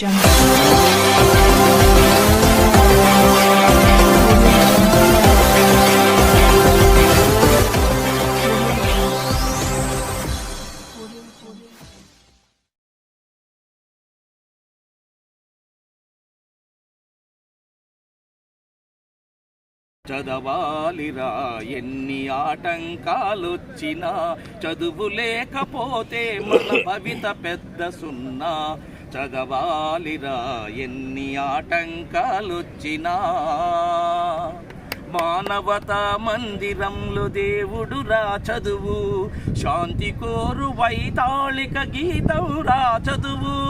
చదవాలిరా ఎన్ని ఆటంకాలొచ్చినా. చదువు లేకపోతే మన భవిత పెద్ద సున్నా. చదవాలిరా ఎన్ని ఆటంకాలొచ్చినా. మానవతా మందిరంలో దేవుడురా చదువు శాంతి కోరు వైతాళిక గీతవురా చదువు.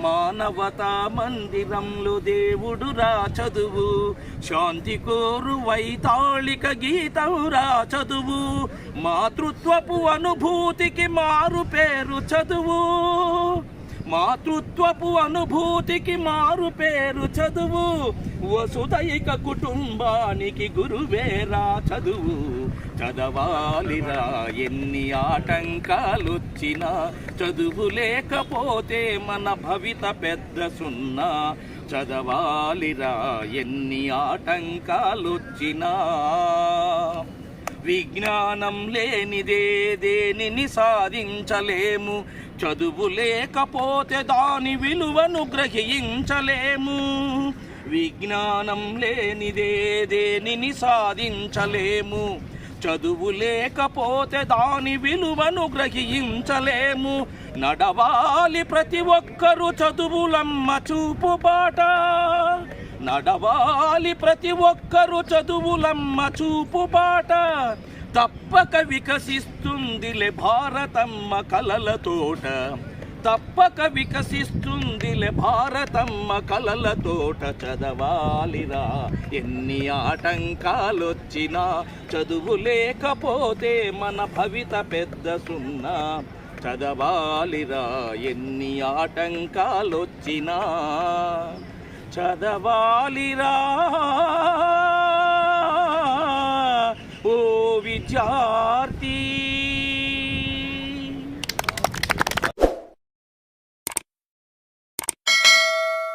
మానవతా మందిరంలో దేవుడురా చదువు శాంతి కోరు వైతాళిక గీతవురా చదువు. మాతృత్వపు అనుభూతికి మారు పేరు చదువు. మాతృత్వపు అనుభూతికి మారు పేరు చదువు. వసుదైక కుటుంబానికి గురువేరా చదువు. చదవాలిరా ఎన్ని ఆటంకాలొచ్చినా. చదువు లేకపోతే మన భవిత పెద్ద సున్నా. చదవాలిరా ఎన్ని ఆటంకాలొచ్చినా. విజ్ఞానం లేనిదే దేనిని సాధించలేము. చదువు లేకపోతే దాని విలువను గ్రహించలేము. విజ్ఞానం లేనిదే దేనిని సాధించలేము. చదువు లేకపోతే దాని విలువను గ్రహించలేము. నడవాలి ప్రతి ఒక్కరూ చదువులమ్మ చూపు బాట నడవాలి ప్రతి ఒక్కరు చదువులమ్మ చూపు బాట తప్పక వికసిస్తుందిలే భారతమ్మ కలల తోట. తప్పక వికసిస్తుందిలే భారతమ్మ కలల తోట. చదవాలిరా ఎన్ని ఆటంకాలొచ్చినా చదువు లేకపోతే మన భవిత పెద్ద సున్నా. చదవాలిరా ఎన్ని ఆటంకాలొచ్చినా. చదవాలిరా. విద్యార్థి.